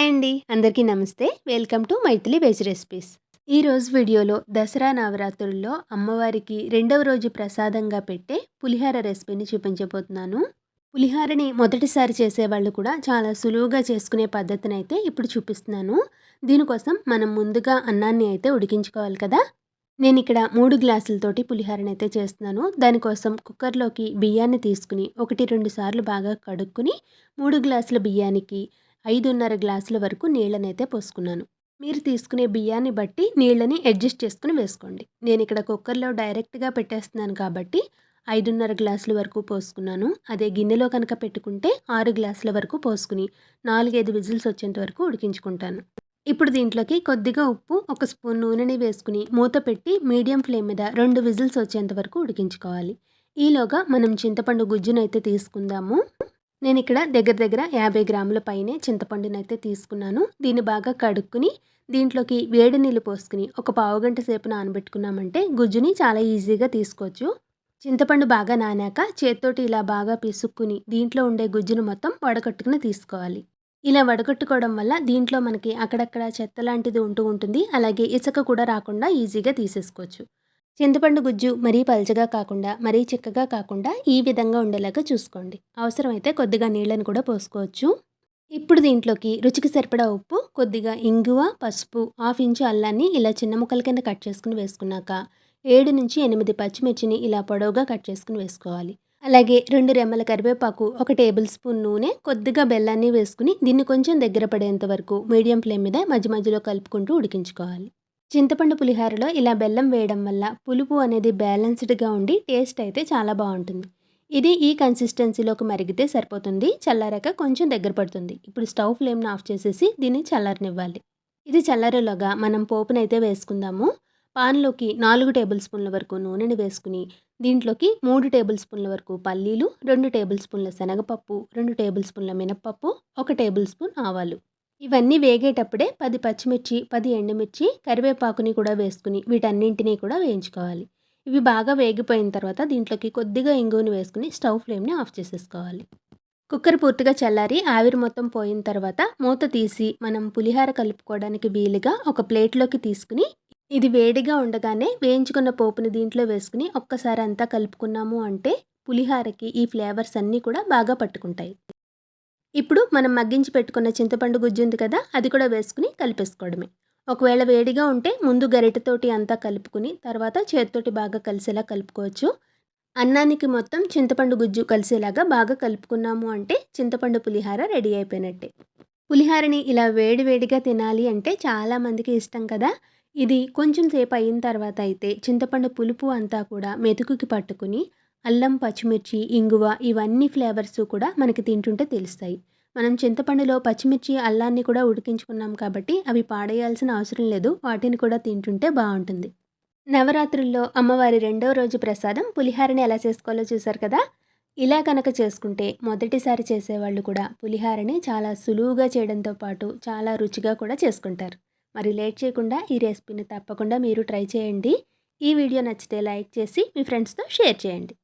Hi అండి. అందరికీ నమస్తే. Welcome to Maithili veg recipes. ఈరోజు వీడియోలో దసరా నవరాత్రుల్లో అమ్మవారికి రెండవ రోజు ప్రసాదంగా పెట్టే పులిహార రెసిపీని చూపించబోతున్నాను. పులిహారని మొదటిసారి చేసేవాళ్ళు కూడా చాలా సులువుగా చేసుకునే పద్ధతిని అయితే ఇప్పుడు చూపిస్తున్నాను. దీనికోసం మనం ముందుగా అన్నాన్ని అయితే ఉడికించుకోవాలి కదా. నేను ఇక్కడ మూడు గ్లాసులతోటి పులిహారని అయితే చేస్తున్నాను. దానికోసం కుక్కర్లోకి బియ్యాన్ని తీసుకుని ఒకటి రెండు సార్లు బాగా కడుక్కుని మూడు గ్లాసుల బియ్యానికి ఐదున్నర గ్లాసుల వరకు నీళ్ళనైతే పోసుకున్నాను. మీరు తీసుకునే బియ్యాన్ని బట్టి నీళ్ళని అడ్జస్ట్ చేసుకుని వేసుకోండి. నేను ఇక్కడ కుక్కర్లో డైరెక్ట్గా పెట్టేస్తున్నాను కాబట్టి ఐదున్నర గ్లాసుల వరకు పోసుకున్నాను. అదే గిన్నెలో కనుక పెట్టుకుంటే ఆరు గ్లాసుల వరకు పోసుకుని నాలుగైదు విజిల్స్ వచ్చేంత వరకు ఉడికించుకుంటాను. ఇప్పుడు దీంట్లోకి కొద్దిగా ఉప్పు ఒక స్పూన్ నూనెని వేసుకుని మూత పెట్టి మీడియం ఫ్లేమ్ మీద రెండు విజిల్స్ వచ్చేంత వరకు ఉడికించుకోవాలి. ఈలోగా మనం చింతపండు గుజ్జునైతే తీసుకుందాము. నేను ఇక్కడ దగ్గర దగ్గర యాభై గ్రాముల పైనే చింతపండునైతే తీసుకున్నాను. దీన్ని బాగా కడుక్కుని దీంట్లోకి వేడి నీళ్ళు పోసుకుని ఒక పావు గంట సేపు నానబెట్టుకున్నామంటే గుజ్జుని చాలా ఈజీగా తీసుకోవచ్చు. చింతపండు బాగా నానాక చేత్తోటి ఇలా బాగా పిసుక్కుని దీంట్లో ఉండే గుజ్జును మొత్తం వడకట్టుకుని తీసుకోవాలి. ఇలా వడగట్టుకోవడం వల్ల దీంట్లో మనకి అక్కడక్కడ చెత్త లాంటిది ఉంటూ ఉంటుంది. అలాగే ఇసుక కూడా రాకుండా ఈజీగా తీసేసుకోవచ్చు. చింతపండు గుజ్జు మరీ పల్చగా కాకుండా మరీ చిక్కగా కాకుండా ఈ విధంగా ఉండేలాగా చూసుకోండి. అవసరమైతే కొద్దిగా నీళ్ళని కూడా పోసుకోవచ్చు. ఇప్పుడు దీంట్లోకి రుచికి సరిపడా ఉప్పు కొద్దిగా ఇంగువ పసుపు హాఫ్ ఇంచు అల్లాన్ని ఇలా చిన్న ముక్కల కింద కట్ చేసుకుని వేసుకున్నాక ఏడు నుంచి ఎనిమిది పచ్చిమిర్చిని ఇలా పొడవుగా కట్ చేసుకుని వేసుకోవాలి. అలాగే రెండు రెమ్మల కరివేపాకు ఒక టేబుల్ స్పూన్ నూనె కొద్దిగా బెల్లాన్ని వేసుకుని దీన్ని కొంచెం దగ్గర పడేంత వరకు మీడియం ఫ్లేమ్ మీద మధ్య మధ్యలో కలుపుకుంటూ ఉడికించుకోవాలి. చింతపండు పులిహారలో ఇలా బెల్లం వేయడం వల్ల పులుపు అనేది బ్యాలెన్స్డ్గా ఉండి టేస్ట్ అయితే చాలా బాగుంటుంది. ఇది ఈ కన్సిస్టెన్సీలోకి మరిగితే సరిపోతుంది. చల్లారాక కొంచెం దగ్గర పడుతుంది. ఇప్పుడు స్టవ్ ఫ్లేమ్ను ఆఫ్ చేసేసి దీన్ని చల్లారనివ్వాలి. ఇది చల్లారేలోగా మనం పోపునైతే వేసుకుందాము. పాన్లోకి నాలుగు టేబుల్ స్పూన్ల వరకు నూనెని వేసుకుని దీంట్లోకి మూడు టేబుల్ స్పూన్ల వరకు పల్లీలు రెండు టేబుల్ స్పూన్ల శనగపప్పు రెండు టేబుల్ స్పూన్ల మినప్పప్పు ఒక టేబుల్ స్పూన్ ఆవాలు. ఇవన్నీ వేగేటప్పుడే పది పచ్చిమిర్చి పది ఎండుమిర్చి కరివేపాకుని కూడా వేసుకుని వీటన్నింటినీ కూడా వేయించుకోవాలి. ఇవి బాగా వేగిపోయిన తర్వాత దీంట్లోకి కొద్దిగా ఇంగువని వేసుకుని స్టవ్ ఫ్లేమ్ని ఆఫ్ చేసేసుకోవాలి. కుక్కర్ పూర్తిగా చల్లారి ఆవిరి మొత్తం పోయిన తర్వాత మూత తీసి మనం పులిహార కలుపుకోవడానికి వీలుగా ఒక ప్లేట్లోకి తీసుకుని ఇది వేడిగా ఉండగానే వేయించుకున్న పోపుని దీంట్లో వేసుకుని ఒక్కసారి అంతా కలుపుకున్నాము అంటే పులిహారకి ఈ ఫ్లేవర్స్ అన్నీ కూడా బాగా పట్టుకుంటాయి. ఇప్పుడు మనం మగ్గించి పెట్టుకున్న చింతపండు గుజ్జు ఉంది కదా అది కూడా వేసుకుని కలిపేసుకోవడమే. ఒకవేళ వేడిగా ఉంటే ముందు గరిటతోటి అంతా కలుపుకుని తర్వాత చేతితోటి బాగా కలిసేలా కలుపుకోవచ్చు. అన్నానికి మొత్తం చింతపండు గుజ్జు కలిసేలాగా బాగా కలుపుకున్నాము అంటే చింతపండు పులిహార రెడీ అయిపోయినట్టే. పులిహారని ఇలా వేడి వేడిగా తినాలి అంటే చాలామందికి ఇష్టం కదా. ఇది కొంచెం సేపు అయిన తర్వాత అయితే చింతపండు పులుపు అంతా కూడా మెతుకుకి పట్టుకుని అల్లం పచ్చిమిర్చి ఇంగువ ఇవన్నీ ఫ్లేవర్స్ కూడా మనకి తింటుంటే తెలుస్తాయి. మనం చింతపండులో పచ్చిమిర్చి అల్లాన్ని కూడా ఉడికించుకున్నాం కాబట్టి అవి పాడేయాల్సిన అవసరం లేదు. వాటిని కూడా తింటుంటే బాగుంటుంది. నవరాత్రుల్లో అమ్మవారి రెండో రోజు ప్రసాదం పులిహారని ఎలా చేసుకోవాలో చూసారు కదా? ఇలా కనుక చేసుకుంటే మొదటిసారి చేసేవాళ్ళు కూడా పులిహారని చాలా సులువుగా చేయడంతో పాటు చాలా రుచిగా కూడా చేసుకుంటారు. మరి లేట్ చేయకుండా ఈ రెసిపీని తప్పకుండా మీరు ట్రై చేయండి. ఈ వీడియో నచ్చితే లైక్ చేసి మీ ఫ్రెండ్స్తో షేర్ చేయండి.